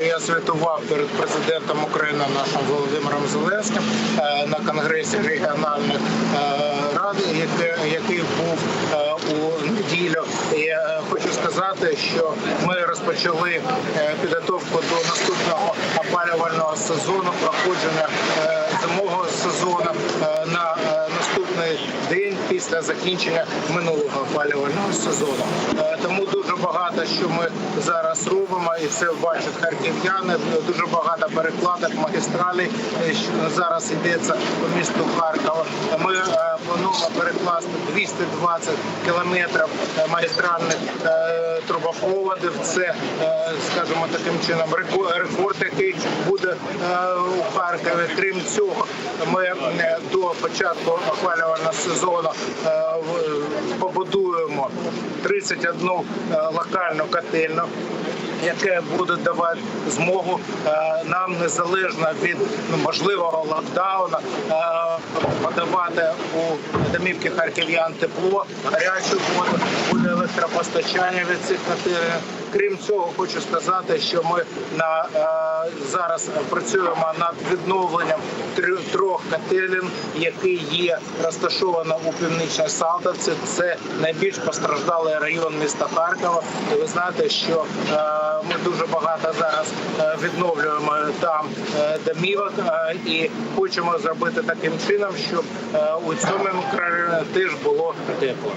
Я звітував перед президентом України нашим Володимиром Зеленським е, на конгресі регіональних е, рад, який, був е, у неділю. І хочу сказати, що ми розпочали підготовку до наступного опалювального сезону, проходження зимового сезону на наступний день після закінчення минулого опалювального сезону. Тому багато що ми зараз робимо, і це бачать харків'яни. Дуже багато перекладок магістралей е, що зараз йдеться по місту Харкова. Ми е, плануємо перекласти 220 кілометрів е, магістральних трубопроводів. Це, скажімо, таким чином рекорд, який буде у Харкові. Крім цього, ми до початку опалювального сезону е, побудуємо 31 е, локальну котельну. Яке буде давати змогу е, нам незалежно від ну, можливого локдауну е, подавати у домівки харків'ян тепло, гарячу воду, буде електропостачання від цих котелень. Крім цього, хочу сказати, що ми на е, зараз працюємо над відновленням трьох- котелень, які є розташовано у північній Салтовці. Це найбільш постраждалий район міста Харкова. І ви знаєте, що е, ми дуже багато зараз е, відновлюємо там домівок і хочемо зробити таким чином, щоб у цьому мікрорайоні теж було тепло.